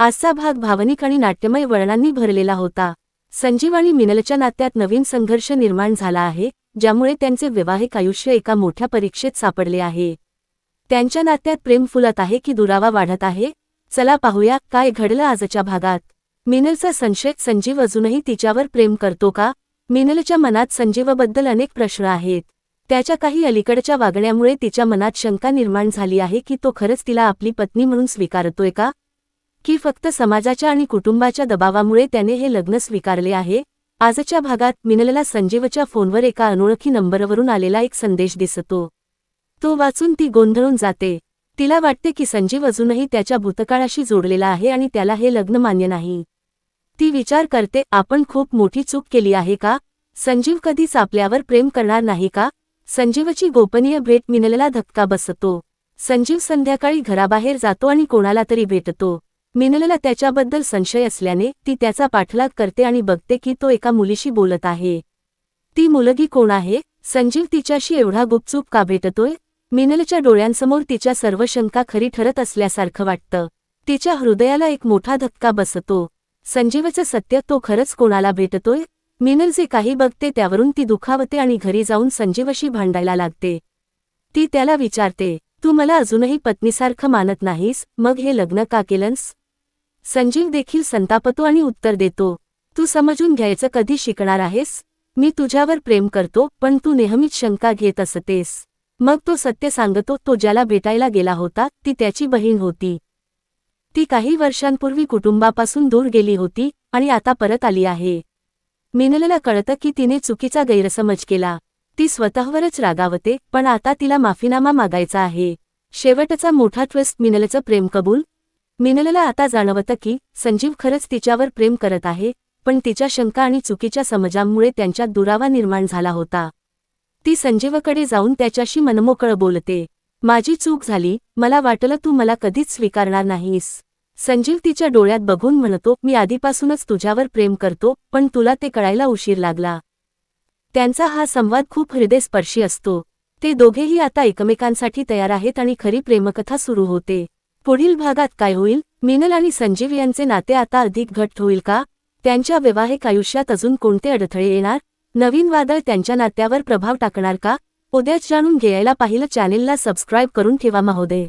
आजचा भाग भावनिक आणि नाट्यमय वळणांनी भरलेला होता. संजीव आणि मिनलच्या नात्यात नवीन संघर्ष निर्माण झाला आहे ज्यामुळे त्यांचे वैवाहिक आयुष्य एका मोठ्या परीक्षेत सापडले आहे. त्यांच्या नात्यात प्रेम फुलत आहे की दुरावा वाढत आहे? चला पाहूया काय घडलं आजच्या भागात. मिनलचा संशय संजीव अजूनही तिच्यावर प्रेम करतो का? मिनलच्या मनात संजीवबद्दल अनेक प्रश्न आहेत. त्याच्या काही अलीकडच्या वागण्यामुळे तिच्या मनात शंका निर्माण झाली आहे की तो खरंच तिला आपली पत्नी म्हणून स्वीकारतोय का? की फक्त समाजाच्या आणि कुटुंबाच्या दबावामुळे त्याने हे लग्न स्वीकारले आहे. आजच्या भागात मिनलला संजीवच्या फोनवर एका अनोळखी नंबरवरून आलेला एक संदेश दिसतो. तो वाचून ती गोंधळून जाते. तिला वाटते की संजीव अजूनही त्याच्या भूतकाळाशी जोडलेला आहे आणि त्याला हे लग्न मान्य नाही. ती विचार करते आपण खूप मोठी चूक केली आहे का? संजीव कधीच आपल्यावर प्रेम करणार नाही का? संजीवची गोपनीय भेट मिनलला धक्का बसतो. संजीव संध्याकाळी घराबाहेर जातो आणि कोणाला तरी भेटतो. मिनलला त्याच्याबद्दल संशय असल्याने ती त्याचा पाठलाग करते आणि बघते की तो एका मुलीशी बोलत आहे. ती मुलगी कोण आहे? संजीव तिच्याशी एवढा गुपचूप का भेटतोय? मिनलच्या डोळ्यांसमोर तिच्या सर्व शंका खरी ठरत असल्यासारखं वाटतं. तिच्या हृदयाला एक मोठा धक्का बसतो. संजीवचं सत्य तो खरंच कोणाला भेटतोय? मिनल जे काही बघते त्यावरून ती दुखावते आणि घरी जाऊन संजीवशी भांडायला लागते. ती त्याला विचारते तू मला अजूनही पत्नीसारखं मानत नाहीस? मग हे लग्न का केलंस? संजीव देखील संतापतो आणि उत्तर देतो. तू समजून घ्यायचं कधी शिकणार आहेस? मी तुझ्यावर प्रेम करतो पण तू नेहमीच शंका घेत असतेस. मग तो सत्य सांगतो तो ज्याला भेटायला गेला होता ती त्याची बहीण होती. ती काही वर्षांपूर्वी कुटुंबापासून दूर गेली होती आणि आता परत आली आहे. मिनलला कळतं की तिने चुकीचा गैरसमज केला. ती स्वतःवरच रागावते पण आता तिला माफीनामा मागायचा आहे. शेवटचा मोठा ट्विस्ट मिनलचं प्रेम कबूल मिनलला आता जाणवतं की संजीव खरंच तिच्यावर प्रेम करत आहे पण तिच्या शंका आणि चुकीच्या समजांमुळे त्यांच्यात दुरावा निर्माण झाला होता. ती संजीवकडे जाऊन त्याच्याशी मनमोकळं बोलते माझी चूक झाली मला वाटलं तू मला कधीच स्वीकारणार नाहीस संजीव तिच्या डोळ्यात बघून म्हणतो मी आधीपासूनच तुझ्यावर प्रेम करतो पण तुला ते कळायला उशीर लागला त्यांचा हा संवाद खूप हृदयस्पर्शी असतो. ते दोघेही आता एकमेकांसाठी तयार आहेत आणि खरी प्रेमकथा सुरू होते. पुढील भागात काय होईल? मिनल आणि संजीव यांचे नाते आता अधिक घट्ट होईल का? त्यांच्या वैवाहिक आयुष्यात अजून कोणते अडथळे येणार? नवीन वादळ त्यांच्या नात्यावर प्रभाव टाकणार का? उद्याच जाणून घ्यायला पाहिलं चॅनेलला सबस्क्राईब करून ठेवा महोदय.